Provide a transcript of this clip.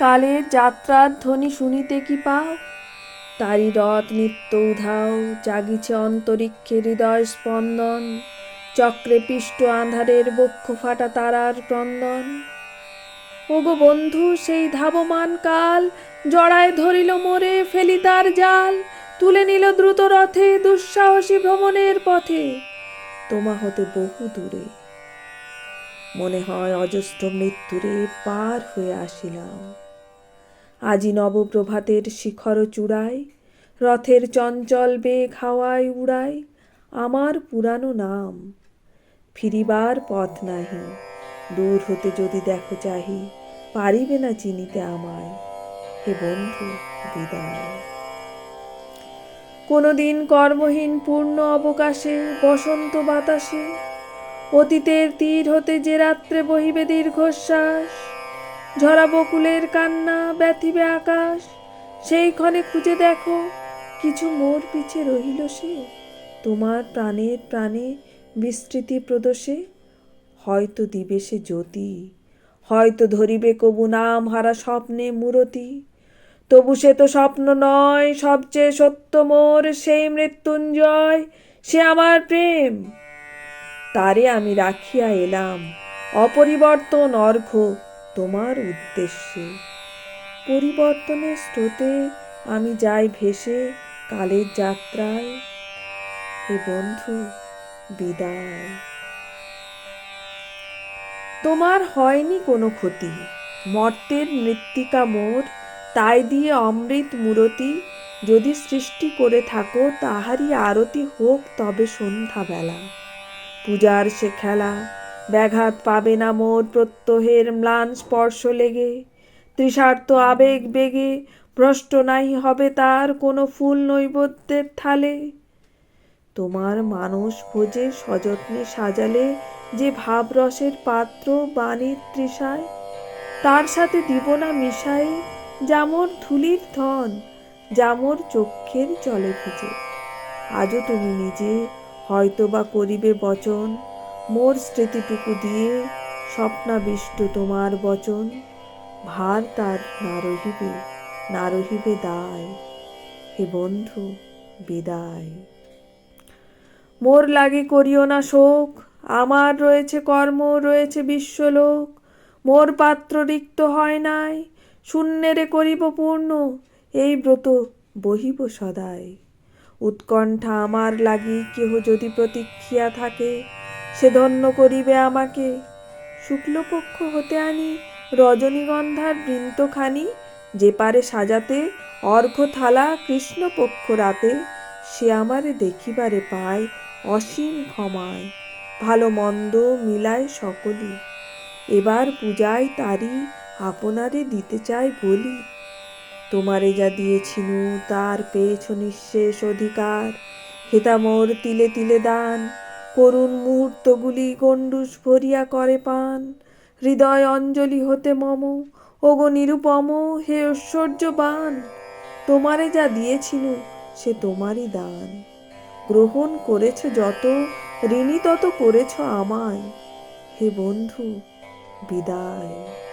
কালের যাত্রার ধ্বনি শুনিতে কি পাও? তারি রথ নিত্য উধাও, জাগিছে অন্তরিক্ষে হৃদয় স্পন্দন, চক্রে পিষ্ট আঁধারের বক্ষ ফাটা তারার ক্রন্দন। ওগো বন্ধু, সেই ধাবমান কাল জড়ায় ধরিল মোরে ফেলি তার জাল, তুলে নিল দ্রুত রথে দুঃসাহসী ভ্রমণের পথে, তোমা হতে বহু দূরে। মনে হয় অজস্র মৃত্যুরে পার হয়ে আসিলাম। আজি নবপ্রভাতের শিখর চূড়ায়, রথের চঞ্চল বেগ হাওয়ায় উড়ায় আমার পুরানো নাম। ফিরিবার পথ নাহি, দূর হতে যদি দেখো চাহি, পারিবে না চিনিতে আমায়। হে বন্ধু, বিদায়। কোনোদিন কর্মহীন পূর্ণ অবকাশে, বসন্ত বাতাসে, অতীতের তীর হতে যে রাত্রে বহিবে দীর্ঘশ্বাস ঝরা বকুলের কান্না, ব্যথিবে আকাশ। সেই ক্ষণে খুঁজে দেখো, কিছু মোর পিছে রহিল সে। তোমার প্রাণের প্রাণে বিস্তৃতি প্রদোষে। হয়তো দিবে সে জ্যোতি, হয়তো ধরিবে কবু নাম হারা স্বপ্নে মূরতি। তবু সে তো স্বপ্ন নয়, সবচেয়ে সত্য মোর সেই মৃত্যুঞ্জয়, সে আমার প্রেম। তারে আমি রাখিয়া এলাম, অপরিবর্তন অর্ঘ তোমার উদ্দেশ্যে। পরিবর্তনের স্রোতে আমি যাই ভেসে কালের যাত্রায়। হে বন্ধু, বিদায়। তোমার হয়নি কোনো ক্ষতি। মর্তের মৃত্তিকা মোর, তাই দিয়ে অমৃত মূরতি। যদি সৃষ্টি করে থাকো, তাহারই আরতি হোক তবে সন্ধ্যাবেলা। পূজার সে খেলা ব্যাঘাত পাবে না মোর প্রত্যহের ম্লান স্পর্শ লেগে। তৃষার্ত আবেগ বেগে, ভ্রষ্ট নাই হবে তার কোনো ফুল নৈবেদ্যের থালে। তোমার মানুষ ভোজে সযত্নে সাজালে যে ভাবরসের পাত্র বাণীর তৃষায়, তার সাথে দিব না মিশাই জামর ধুলির ধন জামর চক্ষের জলে ভিজে। আজও তুমি নিজে হয়তোবা করিবে বচন মোর স্মৃতিটুকু দিয়ে স্বপ্নাবিষ্ট তোমার বচন, ভার তার না রহিবে না রহিবে দায়। হে বন্ধু, বিদায়। মোর লাগে করিও না শোক, আমার রয়েছে কর্ম, রয়েছে বিশ্বলোক। মোর পাত্র রিক্ত হয় নাই, শূন্যেরে করিব পূর্ণ, এই ব্রত বহিব সদাই উৎকণ্ঠা আমার লাগি কেহ যদি প্রতীক্ষিয়া থাকে সে ধন্য করিবে আমাকে। শুক্লপক্ষ হতে আনি রজনীগন্ধার বৃন্তখানি, যে পারে সাজাতে অর্ঘ্য থালা কৃষ্ণপক্ষ রাতে। সে আমারে দেখিবারে পায় অসীম ক্ষমায়, ভালো মন্দ মিলায় সকলই। এবার পূজায় তারি আপনারে দিতে চাই বলি। তোমারে যা দিয়েছিনু তার পেয়েছ নিঃশেষ অধিকার। হেতা মোর তিলে তিলে দান করুণ মুহূর্তগুলি গণ্ডুস ভরিয়া করে পান। হৃদয় অঞ্জলি হতে মম, ওগো নিরুপম, হে ঐশ্বর্যবান তোমারে যা দিয়েছিনু সে তোমারই দান। গ্রহণ করেছ যত, ঋণী তত করেছ আমায়। হে বন্ধু, বিদায়।